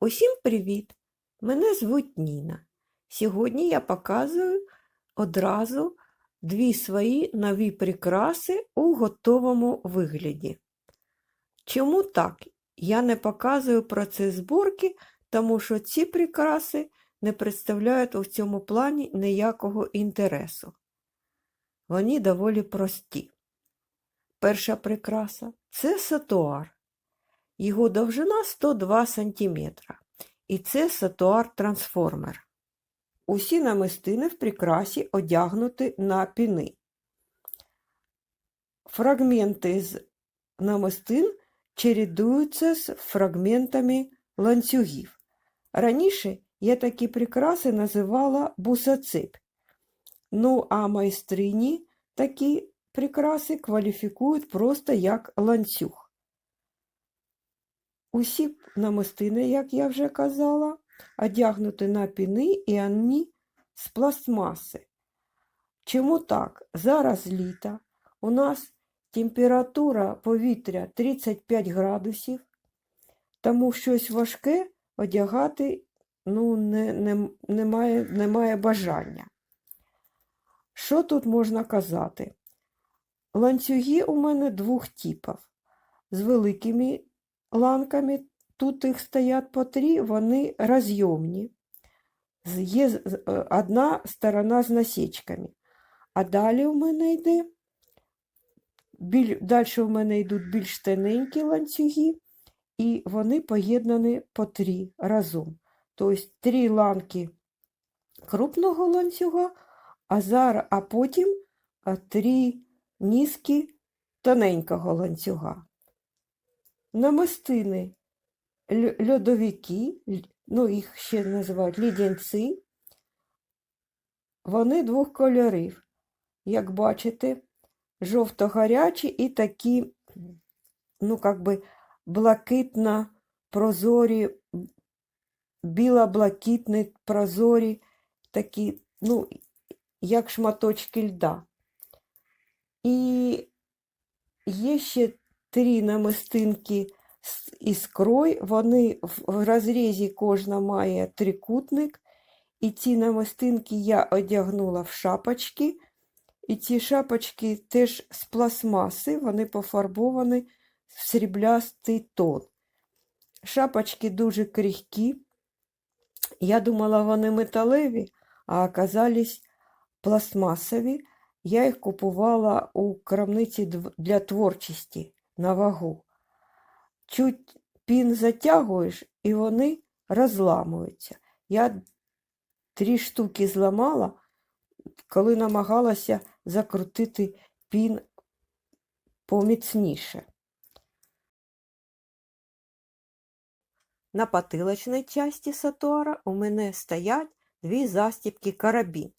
Усім привіт! Мене звуть Ніна. Сьогодні я показую одразу дві свої нові прикраси у готовому вигляді. Чому так? Я не показую процес зборки, тому що ці прикраси не представляють у цьому плані ніякого інтересу. Вони доволі прості. Перша прикраса це сатуар. Його довжина 102 см. І це сатуар трансформер. Усі намистини в прикрасі одягнуті на піни. Фрагменти з намистин чередуються з фрагментами ланцюгів. Раніше я такі прикраси називала бусацеп. Ну а майстрині такі прикраси кваліфікують просто як ланцюг. Усі намистини, як я вже казала, одягнуті на піни і вони з пластмаси. Чому так? Зараз літо, у нас температура повітря 35 градусів, тому щось важке одягати ну, не, не, немає, немає бажання. Що тут можна казати? Ланцюги у мене двох типів. З великими ланками, тут їх стоять по три, вони розйомні. Є одна сторона з насічками. А далі в мене йде, біль, далі в мене йдуть більш тоненькі ланцюги, і вони поєднані по три разом. Тобто три ланки крупного ланцюга, а зараз, а потім три низки тоненького ланцюга. Намистини льодовики, ну їх ще називають лідянці, вони двох кольорів. Як бачите, жовто-гарячі і такі, ну, як би, блакитно прозорі, біло-блакитні прозорі, такі, ну, як шматочки льда. І є ще три намистинки з іскрой, вони в розрізі кожна має трикутник. І ці намистинки я одягнула в шапочки. І ці шапочки теж з пластмаси, вони пофарбовані в сріблястий тон. Шапочки дуже крихкі. Я думала, вони металеві, а оказались пластмасові. Я їх купувала у крамниці для творчості на вагу. Чуть пін затягуєш, і вони розламуються. Я три штуки зламала, коли намагалася закрутити пін поміцніше. На потилочній часті сатуара у мене стоять дві застіпки карабін,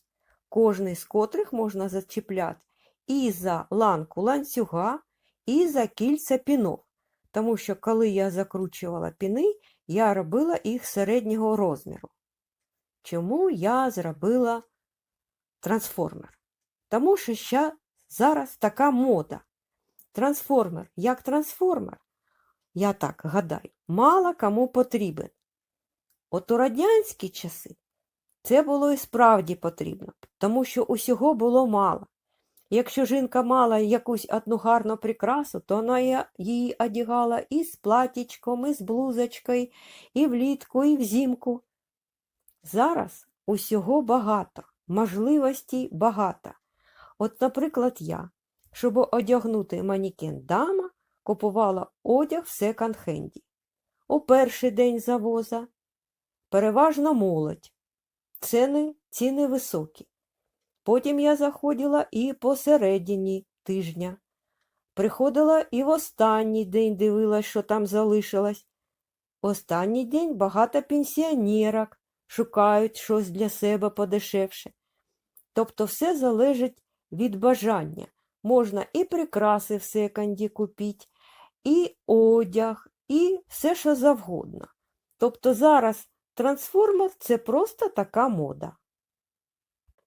кожний з котрих можна зачіпляти і за ланку ланцюга, і за кільця пінов. Тому що, коли я закручувала піни, я робила їх середнього розміру. Чому я зробила трансформер? Тому що ще зараз така мода. Трансформер, як трансформер, я так гадаю, мало кому потрібен. От у радянські часи це було і справді потрібно, тому що усього було мало. Якщо жінка мала якусь одну гарну прикрасу, то вона її одягала і з платічком, і з блузочкою, і влітку, і взимку. Зараз усього багато, можливостей багато. От, наприклад, я, щоб одягнути манікен дама, купувала одяг в секонд-хенді. У перший день завоза переважно молодь. Ціни, ціни високі. Потім я заходила і посередині тижня. Приходила і в останній день дивилась, що там залишилось. Останній день багато пенсіонерок шукають щось для себе подешевше. Тобто все залежить від бажання. Можна і прикраси в секонді купити, і одяг, і все, що завгодно. Тобто зараз трансформер це просто така мода.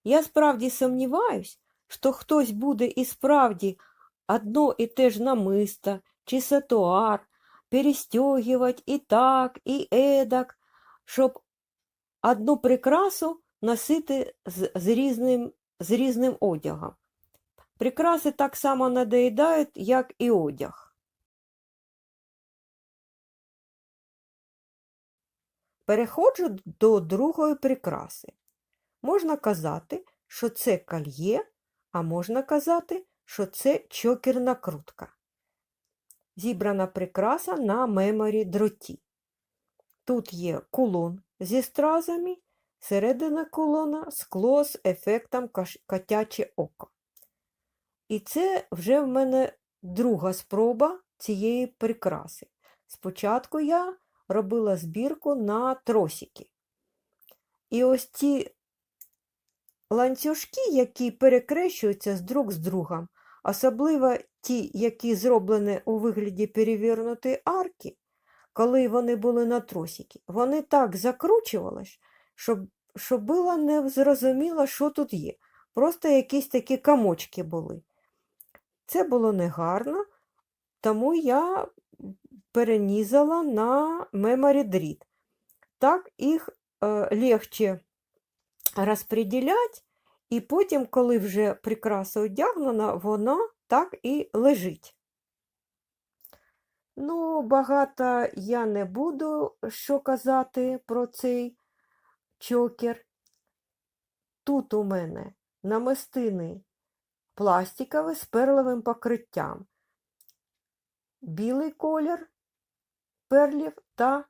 Я справді сумніваюсь, що хтось буде і справді одно і те ж намисто чи сатуар перестегивать і так, і едак, щоб одну прикрасу носити з, з, різним, з різним одягом. Прикраси так само надоїдають, як і одяг. Переходжу до другої прикраси. Можна казати, що це кольє, а можна казати, що це чокерна крутка. Зібрана прикраса на меморі дроті. Тут є кулон зі стразами, середина кулона скло з ефектом котяче око. І це вже в мене друга спроба цієї прикраси. Спочатку я робила збірку на тросики. І ось ці ланцюжки, які перекрещуються з друг з другом, особливо ті, які зроблені у вигляді перевернутої арки, коли вони були на тросики, вони так закручувались, щоб, що було не зрозуміло, що тут є. Просто якісь такі комочки були. Це було негарно, тому я перенізала на memory дріт. Так їх е, легче розподіляти, і потім, коли вже прикраса одягнена, вона так і лежить. Ну, багато я не буду що казати про цей чокер. Тут у мене намистини пластикові з перловим покриттям, білий колір перлів та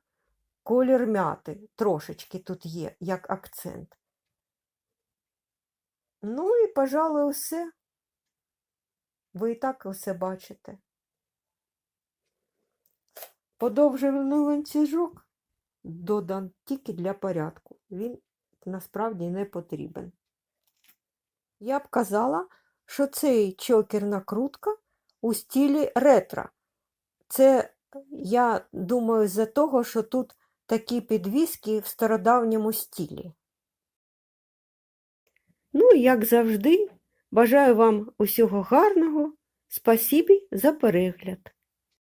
колір м'яти. Трошечки тут є, як акцент. Ну і, пожалуй, все. Ви і так усе бачите. Подовжений ланцюжок додан тільки для порядку. Він насправді не потрібен. Я б казала, що цей чокер накрутка у стилі ретро. Це, я думаю, з-за того, що тут такі підвіски в стародавньому стилі. Ну, як завжди, бажаю вам усього гарного. Спасибі за перегляд.